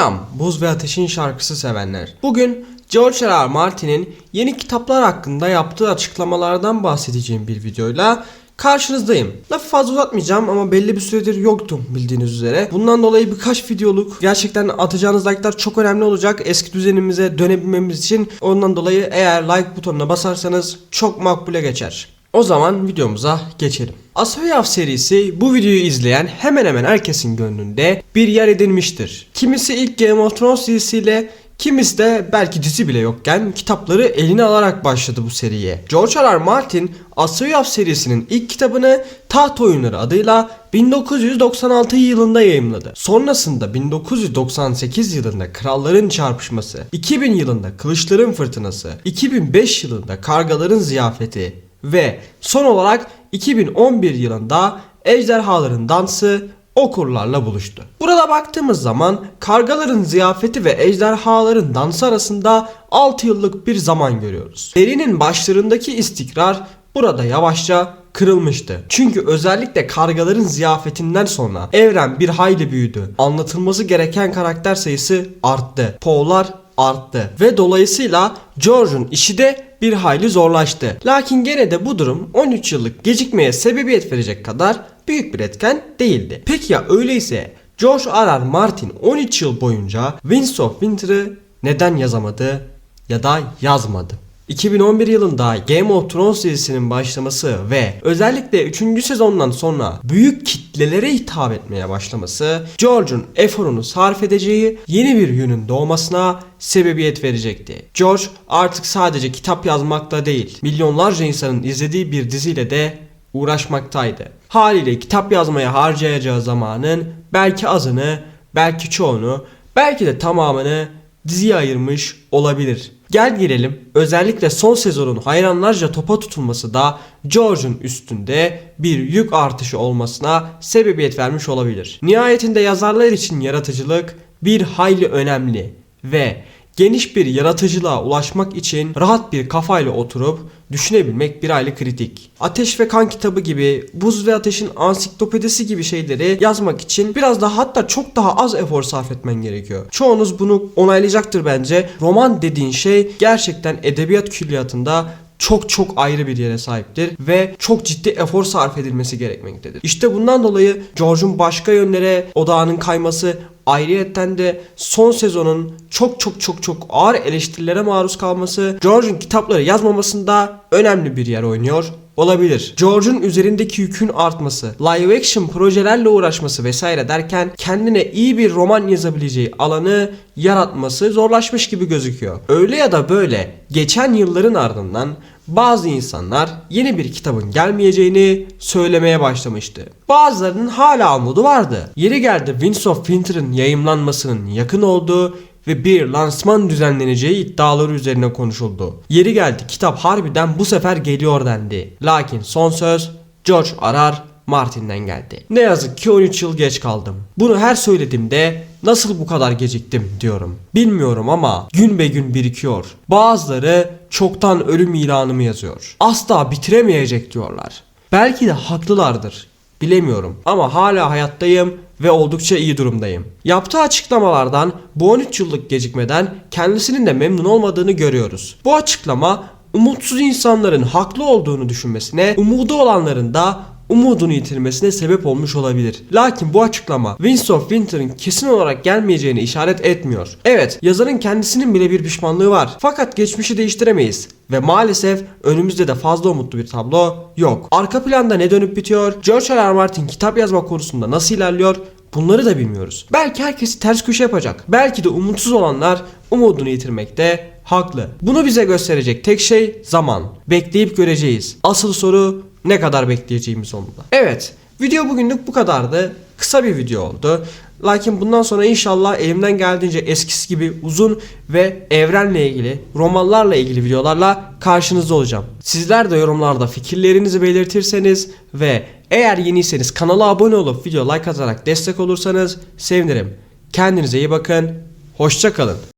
Selam Buz ve Ateş'in şarkısı sevenler. Bugün George R. R. Martin'in yeni kitaplar hakkında yaptığı açıklamalardan bahsedeceğim bir videoyla karşınızdayım. Lafı fazla uzatmayacağım ama belli bir süredir yoktum bildiğiniz üzere. Bundan dolayı birkaç videoluk gerçekten atacağınız like'lar çok önemli olacak. Eski düzenimize dönebilmemiz için ondan dolayı eğer like butonuna basarsanız çok makbule geçer. O zaman videomuza geçelim. Asoyav serisi bu videoyu izleyen hemen hemen herkesin gönlünde bir yer edinmiştir. Kimisi ilk Game of Thrones dizisiyle Kimisi de belki dizi bile yokken kitapları eline alarak başladı bu seriye. George R. R. Martin Asoyav serisinin ilk kitabını Taht Oyunları adıyla 1996 yılında yayımladı. Sonrasında 1998 yılında Kralların Çarpışması, 2000 yılında Kılıçların Fırtınası, 2005 yılında Kargaların Ziyafeti ve son olarak 2011 yılında Ejderhaların Dansı okurlarla buluştu. Burada baktığımız zaman kargaların ziyafeti ve ejderhaların dansı arasında 6 yıllık bir zaman görüyoruz. Serinin başlarındaki istikrar burada yavaşça kırılmıştı. Çünkü özellikle kargaların ziyafetinden sonra evren bir hayli büyüdü. Anlatılması gereken karakter sayısı arttı. Poğlar arttı ve dolayısıyla George'un işi de bir hayli zorlaştı. Lakin gene de bu durum 13 yıllık gecikmeye sebebiyet verecek kadar büyük bir etken değildi. Peki ya öyleyse George R. R. Martin 13 yıl boyunca Winds of Winter'ı neden yazamadı ya da yazmadı? 2011 yılında Game of Thrones dizisinin başlaması ve özellikle 3. sezondan sonra büyük kitlelere hitap etmeye başlaması George'un eforunu sarf edeceği yeni bir yönün doğmasına sebebiyet verecekti. George artık sadece kitap yazmakla değil milyonlarca insanın izlediği bir diziyle de uğraşmaktaydı. Haliyle kitap yazmaya harcayacağı zamanın belki azını, belki çoğunu, belki de tamamını diziye ayırmış olabilir. Gel girelim özellikle son sezonun hayranlarca topa tutulması da George'un üstünde bir yük artışı olmasına sebebiyet vermiş olabilir. Nihayetinde yazarlar için yaratıcılık bir hayli önemli ve geniş bir yaratıcılığa ulaşmak için rahat bir kafayla oturup düşünebilmek bir hayli kritik. Ateş ve Kan kitabı gibi, Buz ve Ateş'in ansiklopedisi gibi şeyleri yazmak için biraz daha hatta çok daha az efor sarf etmen gerekiyor. Çoğunuz bunu onaylayacaktır bence. Roman dediğin şey gerçekten edebiyat külliyatında çok çok ayrı bir yere sahiptir ve çok ciddi efor sarf edilmesi gerekmektedir. İşte bundan dolayı George'un başka yönlere odağının kayması ayrıyetten de son sezonun çok çok çok çok ağır eleştirilere maruz kalması George'un kitapları yazmamasında önemli bir yer oynuyor olabilir. George'un üzerindeki yükün artması, live action projelerle uğraşması vesaire derken kendine iyi bir roman yazabileceği alanı yaratması zorlaşmış gibi gözüküyor. Öyle ya da böyle geçen yılların ardından bazı insanlar yeni bir kitabın gelmeyeceğini söylemeye başlamıştı. Bazılarının hala umudu vardı. Yeri geldi Winds of Winter'ın yayımlanmasının yakın olduğu ve bir lansman düzenleneceği iddiaları üzerine konuşuldu. Yeri geldi kitap harbiden bu sefer geliyor dendi. Lakin son söz George Arar Martin'den geldi. Ne yazık ki 13 yıl geç kaldım. Bunu her söylediğimde nasıl bu kadar geciktim diyorum. Bilmiyorum ama gün be gün birikiyor. Bazıları çoktan ölüm ilanımı yazıyor. Asla bitiremeyecek diyorlar. Belki de haklılardır. Bilemiyorum ama hala hayattayım ve oldukça iyi durumdayım. Yaptığı açıklamalardan bu 13 yıllık gecikmeden kendisinin de memnun olmadığını görüyoruz. Bu açıklama umutsuz insanların haklı olduğunu düşünmesine, umudu olanların da umudunu yitirmesine sebep olmuş olabilir. Lakin bu açıklama Winds of Winter'ın kesin olarak gelmeyeceğini işaret etmiyor. Evet yazarın kendisinin bile bir pişmanlığı var. Fakat geçmişi değiştiremeyiz. Ve maalesef önümüzde de fazla umutlu bir tablo yok. Arka planda ne dönüp bitiyor? George R. R. Martin kitap yazma konusunda nasıl ilerliyor? Bunları da bilmiyoruz. Belki herkesi ters köşe yapacak. Belki de umutsuz olanlar umudunu yitirmekte haklı. Bunu bize gösterecek tek şey zaman. Bekleyip göreceğiz. Asıl soru ne kadar bekleyeceğimiz onda. Evet, video bugünlük bu kadardı. Kısa bir video oldu. Lakin bundan sonra inşallah elimden geldiğince eskisi gibi uzun ve evrenle ilgili, romanlarla ilgili videolarla karşınızda olacağım. Sizler de yorumlarda fikirlerinizi belirtirseniz ve eğer yeniyseniz kanala abone olup video like atarak destek olursanız sevinirim. Kendinize iyi bakın. Hoşçakalın.